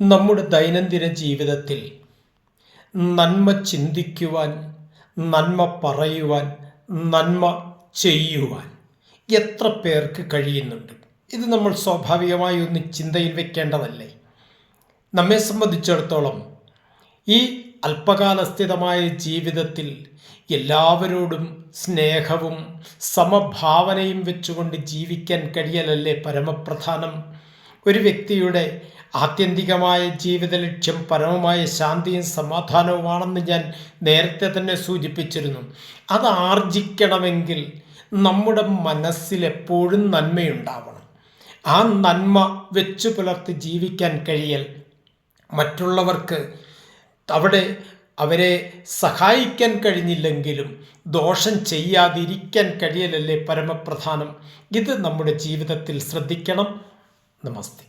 നമ്മുടെ ദൈനംദിന ജീവിതത്തിൽ നന്മ ചിന്തിക്കുവാൻ നന്മ പറയുവാൻ നന്മ ചെയ്യുവാൻ എത്ര പേർക്ക് കഴിയുന്നുണ്ട്? ഇത് നമ്മൾ സ്വാഭാവികമായി ഒന്ന് ചിന്തയിൽ വെക്കേണ്ടതല്ലേ? നമ്മെ സംബന്ധിച്ചിടത്തോളം ഈ അല്പകാലസ്ഥിതമായ ജീവിതത്തിൽ എല്ലാവരോടും സ്നേഹവും സമഭാവനയും വെച്ചുകൊണ്ട് ജീവിക്കാൻ കഴിയലല്ലേ പരമപ്രധാനം? ഒരു വ്യക്തിയുടെ ആത്യന്തികമായ ജീവിത ലക്ഷ്യം പരമമായ ശാന്തിയും സമാധാനവുമാണെന്ന് ഞാൻ നേരത്തെ തന്നെ സൂചിപ്പിച്ചിരുന്നു. അത് ആർജിക്കണമെങ്കിൽ നമ്മുടെ മനസ്സിൽ എപ്പോഴും നന്മയുണ്ടാവണം. ആ നന്മ വെച്ചു പുലർത്തി ജീവിക്കാൻ കഴിയൽ മറ്റുള്ളവർക്ക് അവിടെ അവരെ സഹായിക്കാൻ കഴിഞ്ഞില്ലെങ്കിലും ദോഷം ചെയ്യാതിരിക്കാൻ കഴിയലല്ലേ പരമപ്രധാനം? ഇത് നമ്മുടെ ജീവിതത്തിൽ ശ്രദ്ധിക്കണം. നമസ്തേ.